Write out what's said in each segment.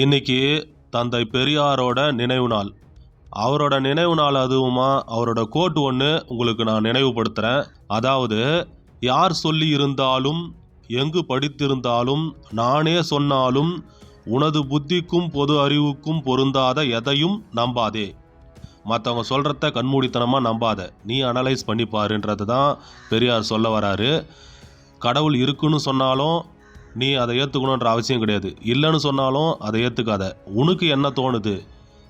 இன்னைக்கு தந்தை பெரியாரோட நினைவு நாள். அவரோட நினைவு நாள் அதுவுமா அவரோட கோட் ஒன்று உங்களுக்கு நான் நினைவுபடுத்துகிறேன் அதாவது யார் சொல்லி இருந்தாலும் எங்கு படித்திருந்தாலும் நானே சொன்னாலும் உனது புத்திக்கும் பொது அறிவுக்கும் பொருந்தாத எதையும் நம்பாதே. மற்றவங்க சொல்கிறத கண்மூடித்தனமாக நம்பாத. நீ அனலைஸ் பண்ணி பாருன்றது தான் பெரியார் சொல்ல வராரு. கடவுள் இருக்குன்னு சொன்னாலும் நீ அதை ஏற்றுக்கணுன்ற அவசியம் கிடையாது. இல்லைன்னு சொன்னாலும் அதை ஏற்றுக்காத உனக்கு என்ன தோணுது?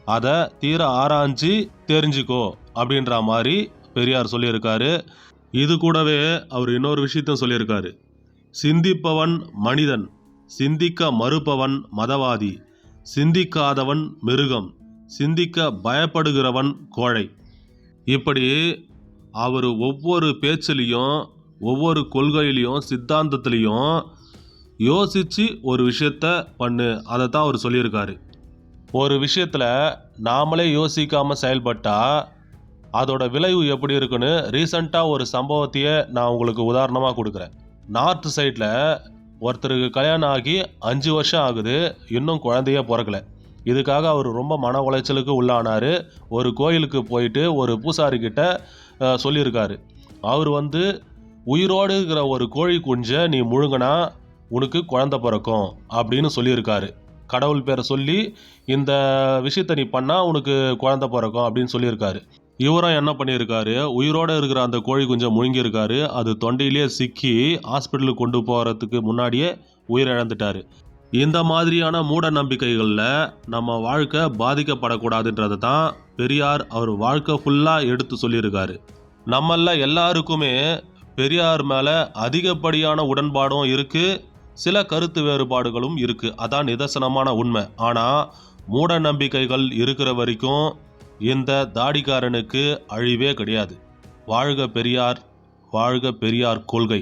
அதை தீர ஆராய்ஞ்சு தெரிஞ்சுக்கோ அப்படின்ற மாதிரி பெரியார் சொல்லியிருக்காரு. இது கூடவே அவர் இன்னொரு விஷயத்தையும் சொல்லியிருக்காரு. சிந்திப்பவன் மனிதன் சிந்திக்க மறுப்பவன் மதவாதி சிந்திக்காதவன் மிருகம் சிந்திக்க பயப்படுகிறவன் கோழை. இப்படி அவர் ஒவ்வொரு பேச்சிலையும் ஒவ்வொரு கொள்கையிலையும் சித்தாந்தத்துலேயும் யோசித்து ஒரு விஷயத்த பண்ணு. அதை தான் அவர் சொல்லியிருக்காரு. ஒரு விஷயத்தில் நாமளே யோசிக்காமல் செயல்பட்டால் அதோட விளைவு எப்படி இருக்குன்னு ரீசண்டாக ஒரு சம்பவத்தையே நான் உங்களுக்கு உதாரணமாக கொடுக்குறேன். நார்த் சைடில் ஒருத்தருக்கு கல்யாணம் ஆகி அஞ்சு வருஷம் ஆகுது. இன்னும் குழந்தையே பிறக்கல. இதுக்காக அவர் ரொம்ப மன உளைச்சலுக்கு உள்ளானார். ஒரு கோயிலுக்கு போயிட்டு ஒரு பூசாரிக்கிட்ட சொல்லியிருக்காரு. அவர் வந்து உயிரோடு இருக்கிற ஒரு கோழி குஞ்சை நீ முழுங்கினா உனக்கு குழந்தை பிறக்கும் அப்படின்னு சொல்லியிருக்காரு. கடவுள் பேரை சொல்லி இந்த விஷயத்த நீ பண்ணால் உனக்கு குழந்தை பிறக்கும் அப்படின்னு சொல்லியிருக்காரு. இவரும் என்ன பண்ணியிருக்காரு? உயிரோடு இருக்கிற அந்த கோழி குஞ்சை முழுங்கியிருக்காரு. அது தொண்டையிலேயே சிக்கி ஹாஸ்பிட்டலுக்கு கொண்டு போகிறதுக்கு முன்னாடியே உயிரிழந்துட்டாரு. இந்த மாதிரியான மூட நம்பிக்கைகளில் நம்ம வாழ்க்கை பாதிக்கப்படக்கூடாதுன்றதை தான் பெரியார் அவர் வாழ்க்கை ஃபுல்லாக எடுத்து சொல்லியிருக்காரு. நம்மள எல்லாருக்குமே பெரியார் மேலே அதிகப்படியான உடன்பாடும் இருக்குது சில கருத்து வேறுபாடுகளும் இருக்குது அதான் நிதர்சனமான உண்மை. ஆனால் மூட நம்பிக்கைகள் இருக்கிற வரைக்கும் இந்த தாடிக்காரனுக்கு அழிவே கிடையாது. வாழ்க பெரியார் வாழ்க பெரியார் கொள்கை.